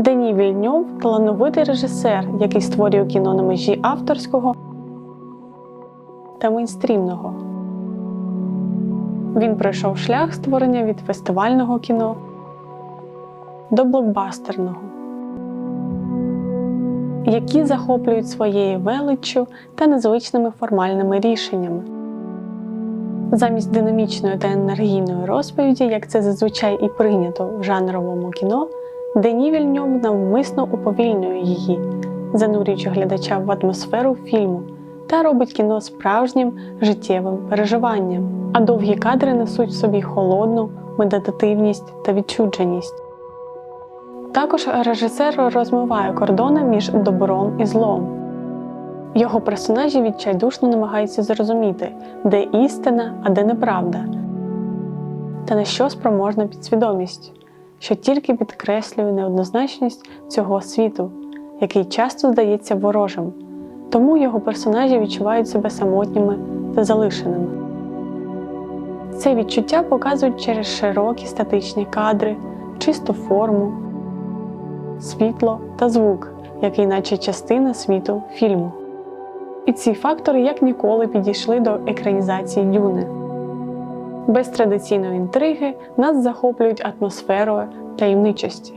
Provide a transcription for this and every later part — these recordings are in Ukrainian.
Дені Вільньов талановитий режисер, який створює кіно на межі авторського та мейнстрімного. Він пройшов шлях створення від фестивального кіно до блокбастерного, які захоплюють своєю величчю та незвичними формальними рішеннями. Замість динамічної та енергійної розповіді, як це зазвичай і прийнято в жанровому кіно, Дені Вільньов навмисно уповільнює її, занурюючи глядача в атмосферу фільму та робить кіно справжнім життєвим переживанням. А довгі кадри несуть в собі холодну медитативність та відчудженість. Також режисер розмиває кордони між добром і злом. Його персонажі відчайдушно намагаються зрозуміти, де істина, а де неправда, та на що спроможна підсвідомість, що тільки підкреслює неоднозначність цього світу, який часто здається ворожим, тому його персонажі відчувають себе самотніми та залишеними. Це відчуття показують через широкі статичні кадри, чисту форму, світло та звук, який наче частина світу фільму. І ці фактори як ніколи підійшли до екранізації Дюни. Без традиційної інтриги нас захоплюють атмосферою таємничості.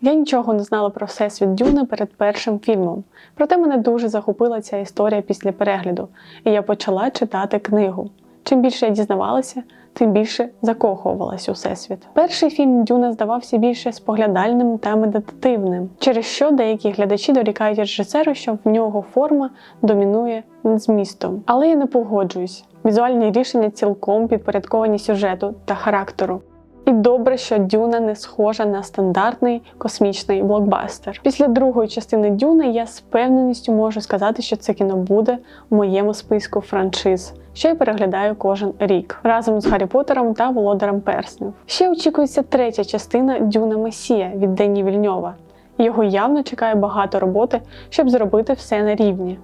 Я нічого не знала про всесвіт Дюни перед першим фільмом, проте мене дуже захопила ця історія після перегляду, і я почала читати книгу. Чим більше я дізнавалася, тим більше закохувалась у всесвіт. Перший фільм Дюна здавався більше споглядальним та медитативним, через що деякі глядачі дорікають режисеру, що в нього форма домінує над змістом. Але я не погоджуюсь. Візуальні рішення цілком підпорядковані сюжету та характеру. І добре, що Дюна не схожа на стандартний космічний блокбастер. Після другої частини Дюни я з певненістю можу сказати, що це кіно буде у моєму списку франшиз, що я переглядаю кожен рік разом з Гаррі Поттером та Володарем Перснів. Ще очікується третя частина Дюна Месія від Дені Вільньова. Його явно чекає багато роботи, щоб зробити все на рівні.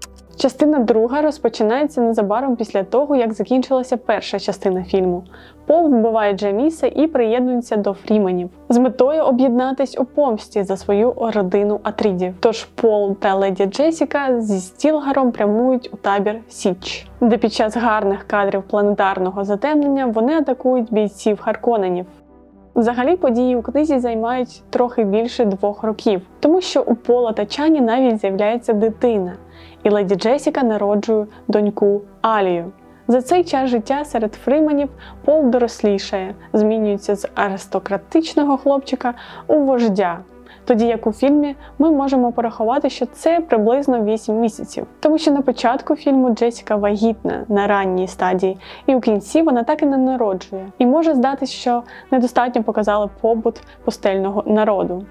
Частина друга розпочинається незабаром після того, як закінчилася перша частина фільму. Пол вбиває Джаміса і приєднується до Фріменів з метою об'єднатись у помсті за свою родину Атрідів. Тож Пол та леді Джесіка зі Стілгаром прямують у табір Січ, де під час гарних кадрів планетарного затемнення вони атакують бійців Харконенів. Взагалі події у книзі займають трохи більше двох років, тому що у Пола та Чані навіть з'являється дитина, і леді Джесіка народжує доньку Алію. За цей час життя серед фрименів Пол дорослішає, змінюється з аристократичного хлопчика у вождя. Тоді як у фільмі ми можемо порахувати, що це приблизно 8 місяців, тому що на початку фільму Джесіка вагітна на ранній стадії, і у кінці вона так і не народжує. І може здатись, що недостатньо показали побут пустельного народу.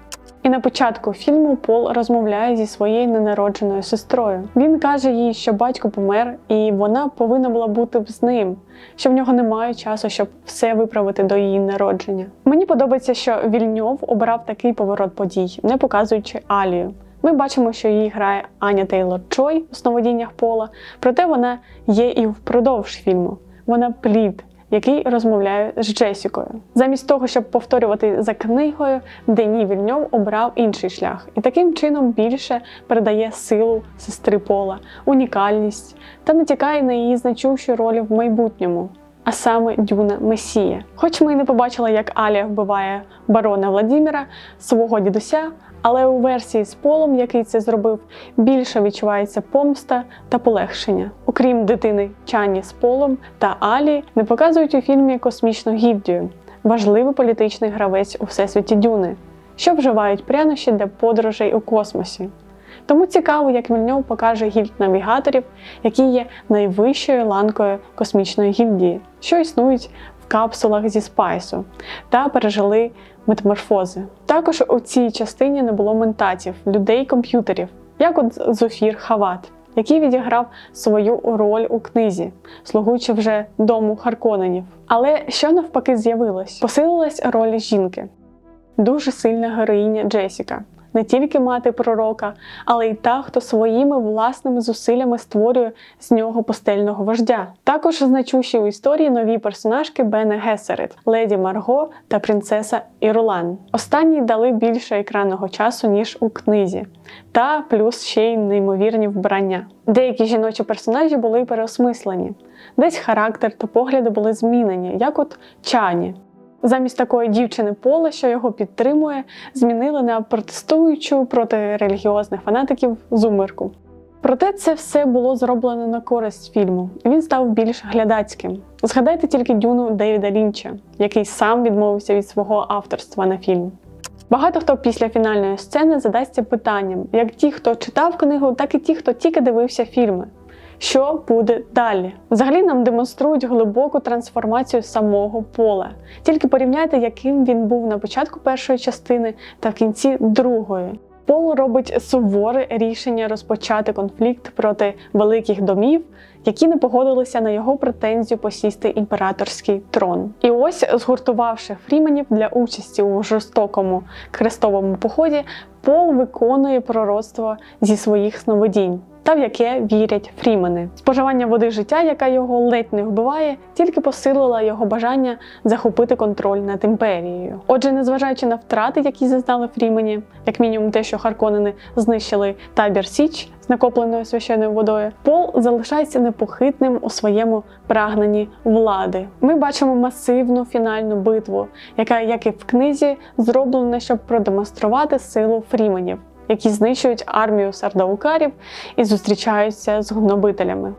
І на початку фільму Пол розмовляє зі своєю ненародженою сестрою. Він каже їй, що батько помер, і вона повинна була бути з ним, що в нього немає часу, щоб все виправити до її народження. Мені подобається, що Вільньов обрав такий поворот подій, не показуючи Алію. Ми бачимо, що її грає Аня Тейлор Чой у сновидіннях Пола, проте вона є і впродовж фільму. Вона плід, який розмовляє з Джесікою. Замість того, щоб повторювати за книгою, Дені Вільньов обрав інший шлях і таким чином більше передає силу сестри Пола, унікальність та натякає на її значущу роль в майбутньому. А саме Дюна Месія. Хоч ми й не побачили, як Алія вбиває барона Владіміра, свого дідуся, але у версії з полом, який це зробив, більше відчувається помста та полегшення. Окрім дитини Чані з полом та Алі, не показують у фільмі космічну гільдію, важливий політичний гравець у всесвіті Дюни, що вживають прянощі для подорожей у космосі. Тому цікаво, як Вільньов покаже гільд навігаторів, які є найвищою ланкою космічної гільдії, що існують в капсулах зі спайсу та пережили метаморфози. Також у цій частині не було ментатів, людей-комп'ютерів, як от Зофір Хават, який відіграв свою роль у книзі, слугуючи вже дому Харконенів. Але що навпаки з'явилось? Посилилась роль жінки, дуже сильна героїня Джесіка. Не тільки мати пророка, але й та, хто своїми власними зусиллями створює з нього постельного вождя. Також значущі у історії нові персонажки Бене Гесерит, леді Марго та принцеса Ірулан. Останні дали більше екранного часу ніж у книзі, та плюс ще й неймовірні вбрання. Деякі жіночі персонажі були переосмислені, десь характер та погляди були змінені, як от Чані. Замість такої дівчини Пола, що його підтримує, змінили на протестуючу проти релігіозних фанатиків зумерку. Проте це все було зроблено на користь фільму. Він став більш глядацьким. Згадайте тільки дюну Девіда Лінча, який сам відмовився від свого авторства на фільм. Багато хто після фінальної сцени задасться питанням, як ті, хто читав книгу, так і ті, хто тільки дивився фільми. Що буде далі? Взагалі нам демонструють глибоку трансформацію самого пола. Тільки порівняйте, яким він був на початку першої частини та в кінці другої. Пол робить суворе рішення розпочати конфлікт проти великих домів, які не погодилися на його претензію посісти імператорський трон. І ось, згуртувавши фріменів для участі у жорстокому крестовому поході, Пол виконує пророцтво зі своїх сновидінь. Та в яке вірять фрімени. Споживання води життя, яка його ледь не вбиває, тільки посилила його бажання захопити контроль над імперією. Отже, незважаючи на втрати, які зазнали фрімені, як мінімум те, що Харконени знищили табір Січ з накопленою священною водою, Пол залишається непохитним у своєму прагненні влади. Ми бачимо масивну фінальну битву, яка, як і в книзі, зроблена, щоб продемонструвати силу фріменів які знищують армію сардаукарів і зустрічаються з гнобителями.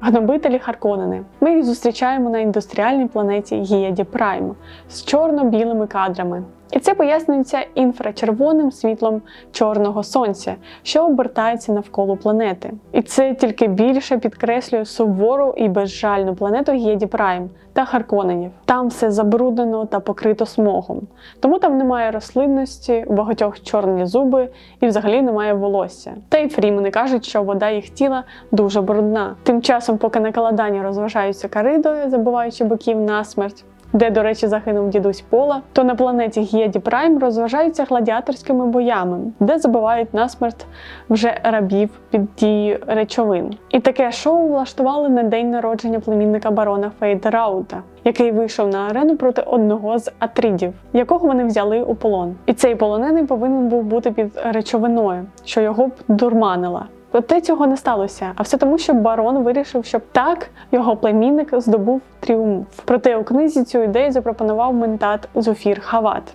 Гнобителі Харконени. Ми їх зустрічаємо на індустріальній планеті Гіяді Прайм з чорно-білими кадрами. І це пояснюється інфрачервоним світлом чорного сонця, що обертається навколо планети. І це тільки більше підкреслює сувору і безжальну планету Гєді Прайм та Харконенів. Там все забруднено та покрито смогом. Тому там немає рослинності, у багатьох чорні зуби і взагалі немає волосся. Та й фрімени кажуть, що вода їх тіла дуже брудна. Тим часом, поки на каладані розважаються каридою, забуваючи биків на смерть де, до речі, загинув дідусь Пола, то на планеті Гєді Прайм розважаються гладіаторськими боями, де забивають насмерть вже рабів під дією речовин. І таке шоу влаштували на день народження племінника барона Фейдераута, який вийшов на арену проти одного з атрідів, якого вони взяли у полон. І цей полонений повинен був бути під речовиною, що його б дурманила. Проте цього не сталося, а все тому, що барон вирішив, щоб так його племінник здобув тріумф. Проте у книзі цю ідею запропонував ментат Зуфір Хават,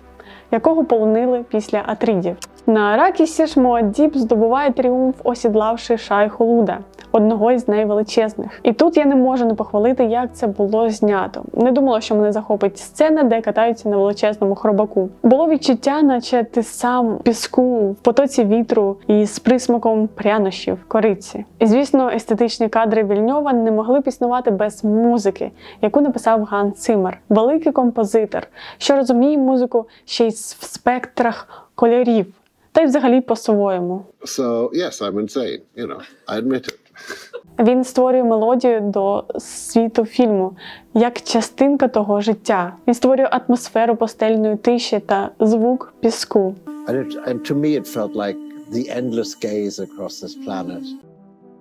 якого полонили після Атрідів. На Аракісі ж Моаддіб здобуває тріумф, осідлавши шайху Луда, одного із найвеличезних. І тут я не можу не похвалити, як це було знято. Не думала, що мене захопить сцена, де катаються на величезному хробаку. Було відчуття, наче ти сам в піску, в потоці вітру і з присмаком прянощів, кориці. І звісно, естетичні кадри Вільньова не могли б існувати без музики, яку написав Ган Цимер, великий композитор, що розуміє музику ще й в спектрах кольорів. Та й взагалі по-своєму. So yes, I'm insane. You know, I admit it. Він створює мелодію до світу фільму як частинка того життя. Він створює атмосферу постельної тиші та звук піску. And, it, and to me, it felt like the endless gaze across this planet.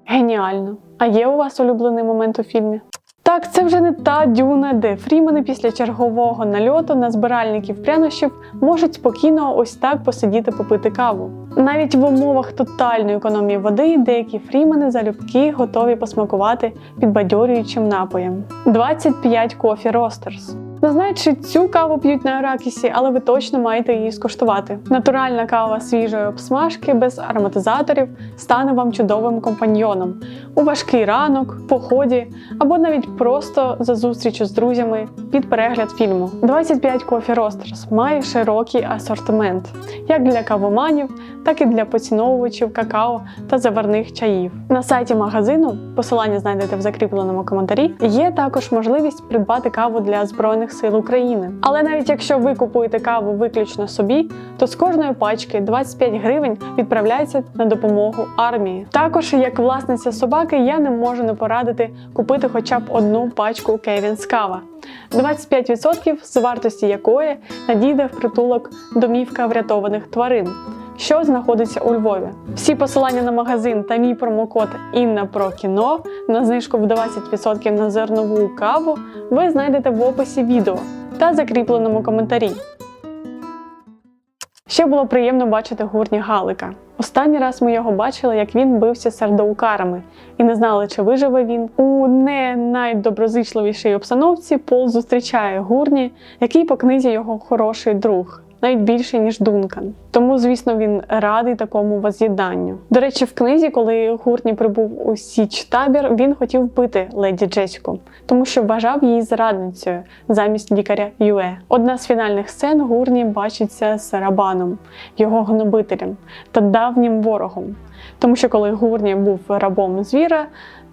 Геніально. А є у вас улюблений момент у фільмі? Так, це вже не та дюна, де фрімени після чергового нальоту на збиральників прянощів можуть спокійно ось так посидіти попити каву. Навіть в умовах тотальної економії води деякі фрімени залюбки готові посмакувати підбадьорюючим напоєм. 25 кофі Roasters. Не знаю, чи цю каву п'ють на Аракісі, але ви точно маєте її скуштувати. Натуральна кава свіжої обсмажки без ароматизаторів стане вам чудовим компаньйоном у важкий ранок, поході або навіть просто за зустрічю з друзями під перегляд фільму. 25 Coffee Roasters має широкий асортимент як для кавоманів, так і для поціновувачів какао та заварних чаїв. На сайті магазину, посилання знайдете в закріпленому коментарі, є також можливість придбати каву для збройних сил України. Але навіть якщо ви купуєте каву виключно собі, то з кожної пачки 25 гривень відправляється на допомогу армії. Також, як власниця собаки, я не можу не порадити купити хоча б одну пачку Кевінс кава. 25% з вартості якої надійде в притулок домівка врятованих тварин, що знаходиться у Львові. Всі посилання на магазин та мій промокод Інна про кіно на знижку в 20% на зернову каву ви знайдете в описі відео та закріпленому коментарі. Ще було приємно бачити гурні Галика. Останній раз ми його бачили, як він бився з сердоукарами, і не знали, чи виживе він. У не найдоброзичливішій обстановці Пол зустрічає гурні, який по книзі його хороший друг. Навіть більше ніж Дункан. Тому, звісно, він радий такому воз'єднанню. До речі, в книзі, коли Гурні прибув у Січ табір, він хотів вбити леді Джесіку, тому що вважав її зрадницею замість лікаря Юе. Одна з фінальних сцен Гурні бачиться з Рабаном, його гнобителем та давнім ворогом. Тому що коли Гурні був рабом звіра,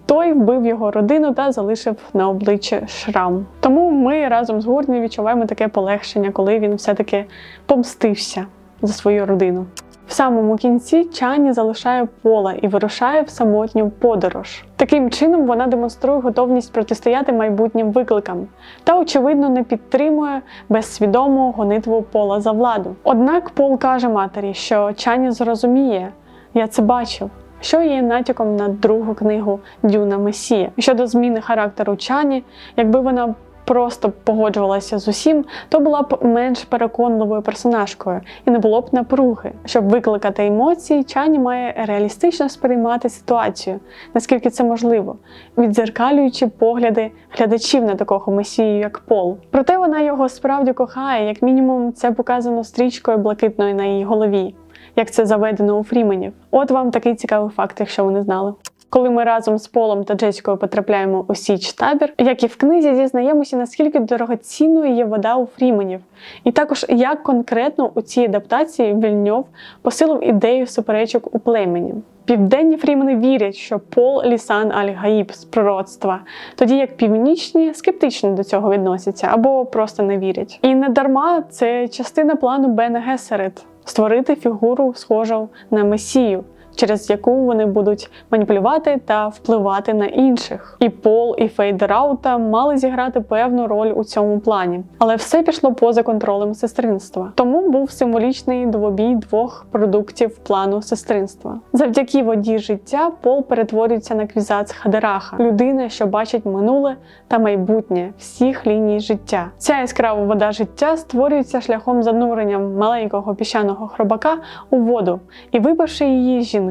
той вбив його родину та залишив на обличчі шрам. Тому ми разом з Гурні відчуваємо таке полегшення, коли він все-таки помстився за свою родину. В самому кінці Чані залишає пола і вирушає в самотню подорож. Таким чином вона демонструє готовність протистояти майбутнім викликам та, очевидно, не підтримує безсвідому гонитву пола за владу. Однак Пол каже матері, що Чані зрозуміє, я це бачив. Що є натяком на другу книгу Дюна Месія. Щодо зміни характеру Чані, якби вона просто погоджувалася з усім, то була б менш переконливою персонажкою і не було б напруги. Щоб викликати емоції, Чані має реалістично сприймати ситуацію, наскільки це можливо, відзеркалюючи погляди глядачів на такого месію, як Пол. Проте вона його справді кохає, як мінімум, це показано стрічкою блакитною на її голові як це заведено у Фріменів. От вам такий цікавий факт, якщо ви не знали. Коли ми разом з Полом та Джесікою потрапляємо у Січ табір, як і в книзі, дізнаємося, наскільки дорогоцінною є вода у Фріменів, і також як конкретно у цій адаптації Вільньов посилив ідею суперечок у племені. Південні фрімени вірять, що Пол Лісан Аль-Гаїб з пророцтва, тоді як північні скептично до цього відносяться або просто не вірять. І не дарма це частина плану Бена Гесерет створити фігуру, схожу на месію, через яку вони будуть маніпулювати та впливати на інших. І Пол, і Фейдераута мали зіграти певну роль у цьому плані, але все пішло поза контролем сестринства. Тому був символічний двобій двох продуктів плану сестринства. Завдяки воді життя Пол перетворюється на квізац Хадераха, людина, що бачить минуле та майбутнє всіх ліній життя. Ця яскрава вода життя створюється шляхом занурення маленького піщаного хробака у воду, і випивши її, жінки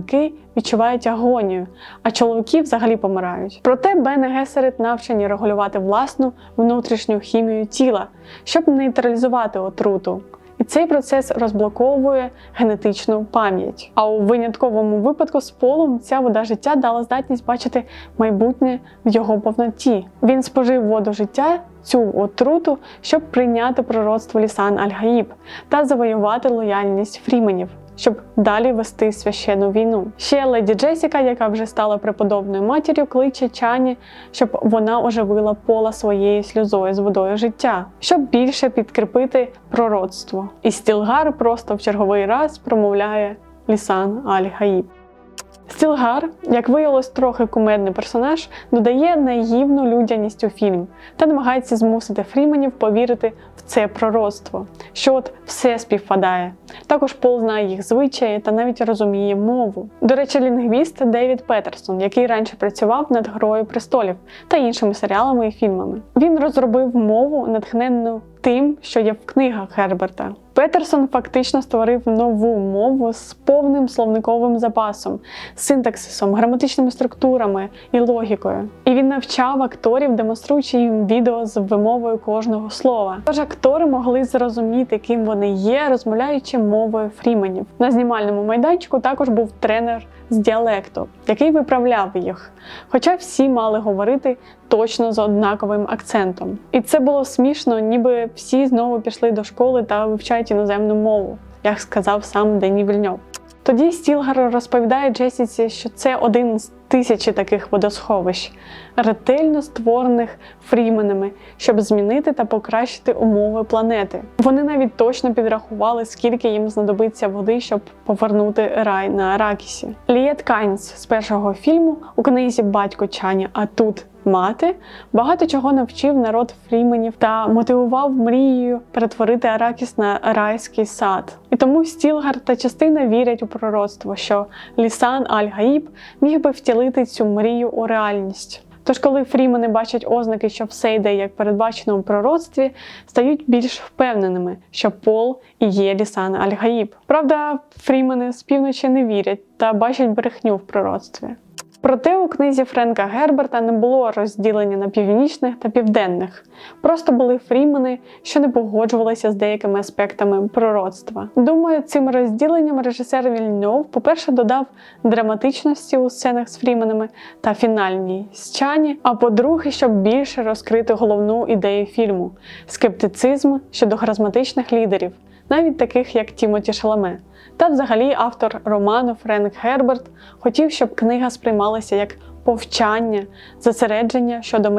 відчувають агонію, а чоловіки взагалі помирають. Проте Бен Гесерит навчені регулювати власну внутрішню хімію тіла, щоб нейтралізувати отруту. І цей процес розблоковує генетичну пам'ять. А у винятковому випадку з полом ця вода життя дала здатність бачити майбутнє в його повноті. Він спожив воду життя, цю отруту, щоб прийняти пророцтво Лісан Аль-Гаїб та завоювати лояльність фріменів. Щоб далі вести священну війну. Ще леді Джесіка, яка вже стала преподобною матір'ю, кличе Чані, щоб вона оживила пола своєю сльозою з водою життя, щоб більше підкріпити пророцтво. І Стілгар просто в черговий раз промовляє Лісан Аль-Гаїб. Стілгар, як виявилось, трохи кумедний персонаж, додає наївну людяність у фільм та намагається змусити Фріменів повірити в це пророцтво, що от все співпадає. Також Пол знає їх звичаї та навіть розуміє мову. До речі, лінгвіст Девід Петерсон, який раніше працював над Грою престолів та іншими серіалами і фільмами. Він розробив мову, натхненну тим, що є в книгах Герберта. Петерсон фактично створив нову мову з повним словниковим запасом, синтаксисом, граматичними структурами і логікою. І він навчав акторів, демонструючи їм відео з вимовою кожного слова. Тож актори могли зрозуміти, ким вони є, розмовляючи мовою фріменів. На знімальному майданчику також був тренер з діалекту, який виправляв їх. Хоча всі мали говорити точно з однаковим акцентом. І це було смішно, ніби всі знову пішли до школи та вивчають іноземну мову, як сказав сам Дені Вільньов. Тоді Стілгар розповідає Джесіці, що це один з тисячі таких водосховищ, ретельно створених фріменами, щоб змінити та покращити умови планети. Вони навіть точно підрахували, скільки їм знадобиться води, щоб повернути рай на Аракісі. Лієт Кайнс з першого фільму у книзі Батько Чані, а тут мати, багато чого навчив народ фріменів та мотивував мрією перетворити Аракіс на райський сад. І тому Стілгар та частина вірять у пророцтво, що Лісан Аль-Гаїб міг би втілити цю мрію у реальність. Тож, коли фрімени бачать ознаки, що все йде як передбачено у пророцтві, стають більш впевненими, що Пол і є Лісан Аль-Гаїб. Правда, фрімени з півночі не вірять та бачать брехню в пророцтві. Проте у книзі Френка Герберта не було розділення на північних та південних. Просто були фрімени, що не погоджувалися з деякими аспектами пророцтва. Думаю, цим розділенням режисер Вільньов, по-перше, додав драматичності у сценах з фріменами та фінальній счані. А по-друге, щоб більше розкрити головну ідею фільму скептицизм щодо харизматичних лідерів, навіть таких як Тімоті Шаламе. Та взагалі автор роману Френк Герберт хотів, щоб книга сприймалася як повчання, зосередження щодо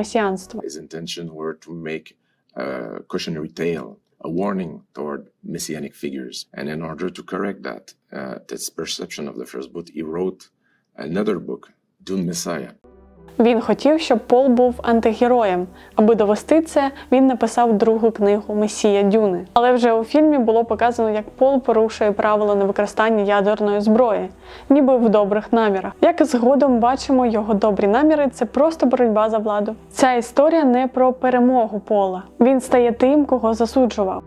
that, uh, this perception of the first book, he wrote another book, Dune Messiah. Він хотів, щоб Пол був антигероєм. Аби довести це, він написав другу книгу Месія Дюни. Але вже у фільмі було показано, як Пол порушує правила невикористання ядерної зброї, ніби в добрих намірах. Як згодом бачимо, його добрі наміри це просто боротьба за владу. Ця історія не про перемогу Пола. Він стає тим, кого засуджував.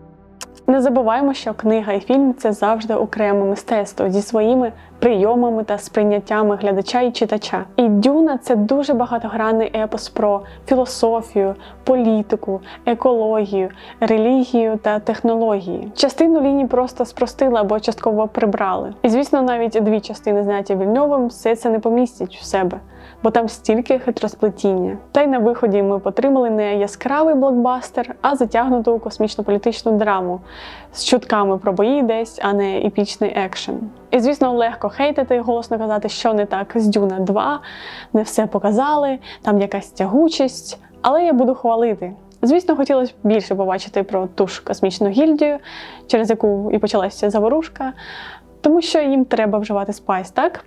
Не забуваємо, що книга і фільм це завжди окреме мистецтво зі своїми прийомами та сприйняттями глядача і читача. І Дюна це дуже багатогранний епос про філософію, політику, екологію, релігію та технології. Частину ліній просто спростили або частково прибрали. І звісно, навіть дві частини зняті вільньовим все це не помістять в себе. Бо там стільки хитросплетіння. Та й на виході ми потримали не яскравий блокбастер, а затягнуту космічно-політичну драму з чутками про бої десь, а не епічний екшен. І звісно, легко хейтити, голосно казати, що не так з Дюна 2, не все показали, там якась тягучість. Але я буду хвалити. Звісно, хотілося б більше побачити про ту ж космічну гільдію, через яку і почалася заворушка, тому що їм треба вживати спайс, так?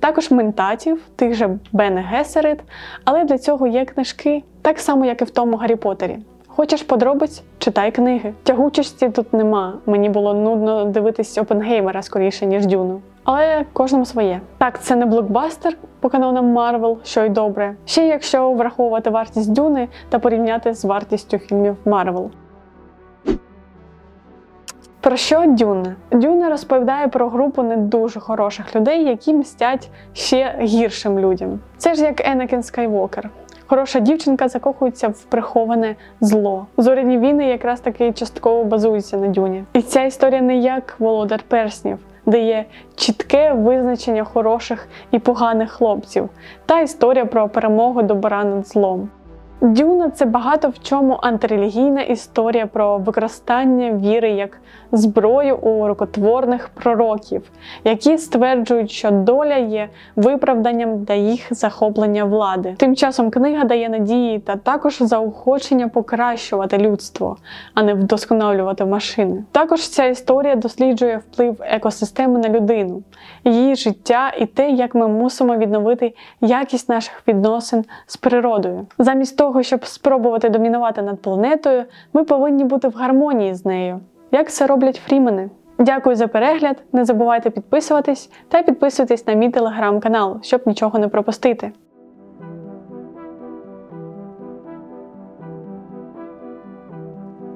Також ментатів, тих же Бене Гесерит, але для цього є книжки, так само, як і в тому Гаррі Поттері. Хочеш подробиць? Читай книги. Тягучості тут нема. Мені було нудно дивитись Опенгеймера скоріше, ніж Дюну. Але кожному своє. Так, це не блокбастер по канонам Марвел, що й добре. Ще якщо враховувати вартість Дюни та порівняти з вартістю фільмів Марвел. Про що Дюна? Дюна розповідає про групу не дуже хороших людей, які мстять ще гіршим людям. Це ж як Енакін Скайвокер. Хороша дівчинка закохується в приховане зло. Зоряні війни якраз таки частково базуються на дюні. І ця історія не як володар перснів, де є чітке визначення хороших і поганих хлопців, та історія про перемогу добра над злом. Дюна це багато в чому антирелігійна історія про використання віри як зброю у рукотворних пророків, які стверджують, що доля є виправданням для їх захоплення влади. Тим часом книга дає надії та також заохочення покращувати людство, а не вдосконалювати машини. Також ця історія досліджує вплив екосистеми на людину, її життя і те, як ми мусимо відновити якість наших відносин з природою. Замість того, щоб спробувати домінувати над планетою, ми повинні бути в гармонії з нею. Як це роблять фрімени? Дякую за перегляд. Не забувайте підписуватись та підписуйтесь на мій телеграм-канал, щоб нічого не пропустити.